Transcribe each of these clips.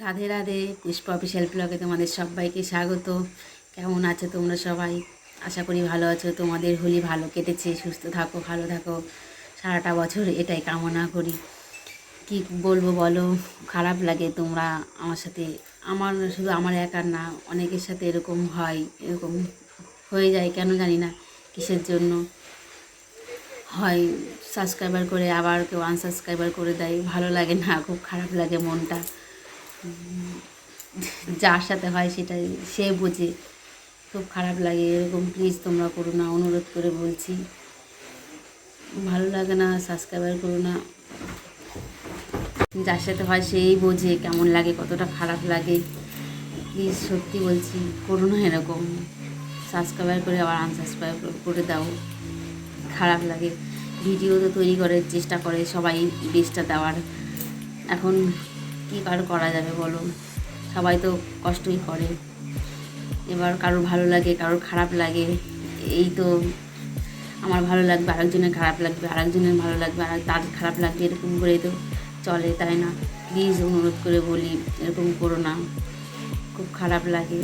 Radhe Radhe, Pushpa official ব্লগে তোমাদের সবাইকে স্বাগত। কেমন আছো তোমরা সবাই? আশা করি ভালো আছো। তোমাদের হোলি ভালো কেটেছে, সুস্থ থাকো, ভালো থাকো। সারাটা বছর এটাই কামনা করি। কি বলব বলো? খারাপ লাগে তোমরা আমার সাথে। আমার শুধু আমার একার না, অনেকের সাথে এরকম হয়, এরকম হয়ে যায়, কেন জানি না, কিসের জন্য? হয় সাবস্ক্রাইবার করে আবার কেউ আনসাবস্ক্রাইবার করে দেয়, ভালো লাগে না, খুব খারাপ লাগে মনটা। যার সাথে হয় সেটাই, সে বোঝে। খুব খারাপ লাগে, এরকম প্লিজ তোমরা করো না, অনুরোধ করে বলছি। ভালো লাগে না সাবস্ক্রাইবার করো না। যার সাথে হয় সেই বোঝে কেমন লাগে, কতটা খারাপ লাগে। প্লিজ সত্যি বলছি, করো না এরকম। সাবস্ক্রাইবার করে আবার আনসাবস্ক্রাইব করে দাও। খারাপ লাগে। ভিডিও তো তৈরি করে চেষ্টা করে, সবাই বেস্টটা দেওয়ার। এখন কী কার করা যাবে বলো? সবাই তো কষ্টই করে। এবার কারোর ভালো লাগে কারোর খারাপ লাগে, এই তো আমার ভালো লাগবে, আরেকজনের খারাপ লাগবে, আরেকজনের ভালো লাগবে, আর তার খারাপ লাগবে, এরকম করেই তো চলে, তাই না? প্লিজ অনুরোধ করে বলি, এরকম করো না। খুব খারাপ লাগে।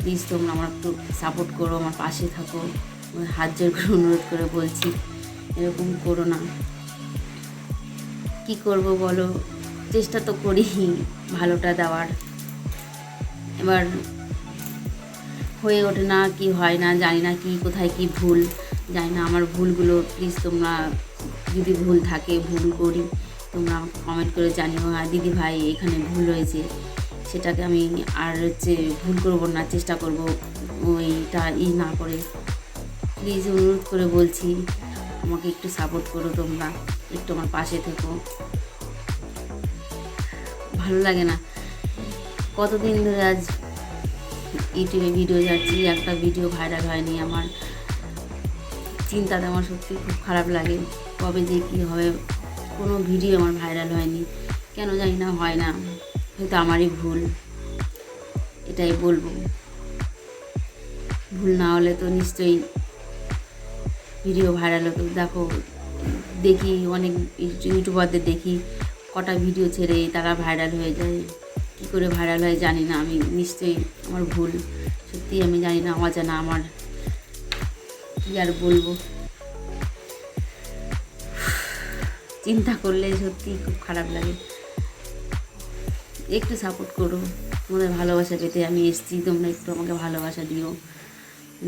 প্লিজ তোমরা আমার একটু সাপোর্ট করো, আমার পাশে থাকো। হাত জোর করে অনুরোধ করে বলছি। এরকম করো না। কি করব বলো? চেষ্টা তো করি ভালোটা দেওয়ার। এবার হয়ে ওঠে না, কি হয় না, জানি না কি, কোথায় কি ভুল। জানি না আমার ভুলগুলো প্লিজ তোমরা যদি ভুল থাকে, ভুল করি, তোমরা কমেন্ট করে জানিও। আর দিদি ভাই এখানে ভুল হয়েছে, সেটাকে আমি আর হচ্ছে ভুল করব না, চেষ্টা করব ওইটা ই না করে। প্লিজ অনুরোধ করে বলছি। আমাকে একটু সাপোর্ট করো তোমরা, একটু আমার পাশে থেকো। ভালো লাগে না। কতদিন ধরে আজ ইউটিউবে ভিডিও যাচ্ছি, একটা ভিডিও ভাইরাল হয়নি আমার। চিন্তাতে আমার সত্যি খুব খারাপ লাগে। কবে যে কী হবে, কোনো ভিডিও আমার ভাইরাল হয়নি। কেন জানি না, হয় না। হয়তো আমারই ভুল। এটাই বলব। ভুল না হলে তো নিশ্চয়ই ভিডিও ভাইরাল হতো। দেখো, দেখি অনেক ইউটিউবারদের দেখি, কটা ভিডিও ছেড়ে তারা ভাইরাল হয়ে যায়। কী করে ভাইরাল হয় জানি না, আমি নিশ্চয়ই আমার ভুল। সত্যি আমি জানি না, আমার জানা আমার। কী আর বলব? চিন্তা করলে সত্যি খুব খারাপ লাগে। একটু সাপোর্ট করো, তোমাদের ভালোবাসা পেতে আমি এসেছি, তোমরা একটু আমাকে ভালোবাসা দিও।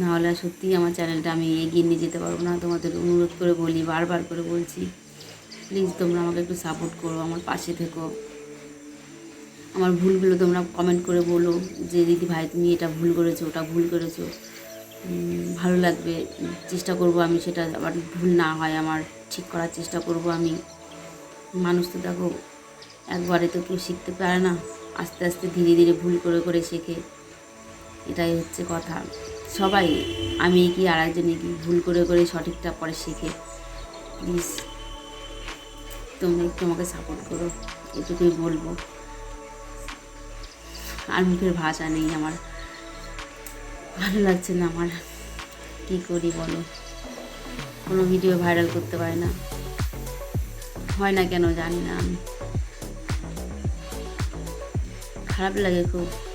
নাহলে সত্যিই আমার চ্যানেলটা আমি এগিয়ে নিয়ে যেতে পারব না। তোমাদের অনুরোধ করে বলি, বারবার করে বলছি প্লিজ তোমরা আমাকে একটু সাপোর্ট করো, আমার পাশে থেকো। আমার ভুলগুলো তোমরা কমেন্ট করে বলো যে, দিদি ভাই, তুমি এটা ভুল করেছ, ওটা ভুল করেছ। ভালো লাগবে, চেষ্টা করব আমি সেটা আবার ভুল না হয়, আমার ঠিক করার চেষ্টা করব আমি। মানুষ তো দেখো, একবারে তো কেউ শিখতে পারে না। আস্তে আস্তে ধীরে ধীরে ভুল করে করে শেখে। এটাই হচ্ছে কথা। সবাই, আমি কি আর একজনে কি ভুল করে করে সঠিকটা পরে শিখে? প্লিজ তোমরা একটু আমাকে সাপোর্ট করো, এটুকুই বলব। আর মুখের ভাষা নেই আমার। ভালো লাগছে না আমার। কী করি বলো? কোনো ভিডিও ভাইরাল করতে পারি না। হয় না কেন জানি না আমি। খারাপ লাগে খুব।